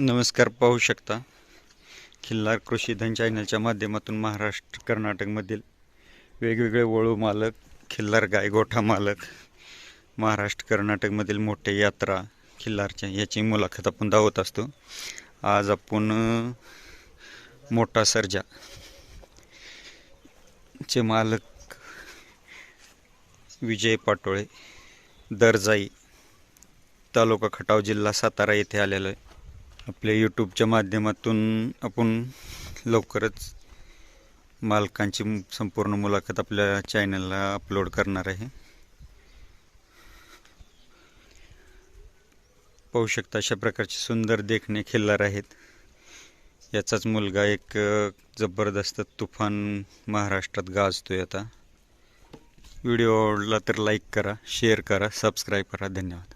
नमस्कार पाहू शकता. खिल्लार कृषी धन चॅनलच्या माध्यमातून महाराष्ट्र कर्नाटकमधील वेगवेगळे वळू मालक खिल्लार गायगोठा मालक महाराष्ट्र कर्नाटकमधील मोठे यात्रा खिल्लारच्या याची मुलाखत आपण दावत असतो. आज आपण मोठा सर्जा चे मालक विजय पाटोळे दरजाई तालुका खटाव जिल्हा सातारा येथे आलेलो आहे. आपल्या यूट्यूबच्या माध्यमातून आपण लवकरच मालकांची संपूर्ण मुलाखत आपल्या चॅनलला अपलोड करणार आहे. पाहू शकता अशा प्रकारचे सुंदर देखणे खिल्लार आहेत. याचाच मुलगा एक जबरदस्त तुफान महाराष्ट्रात गाजतोय आता. व्हिडिओ आवडला तर लाईक करा शेअर करा सबस्क्राईब करा. धन्यवाद.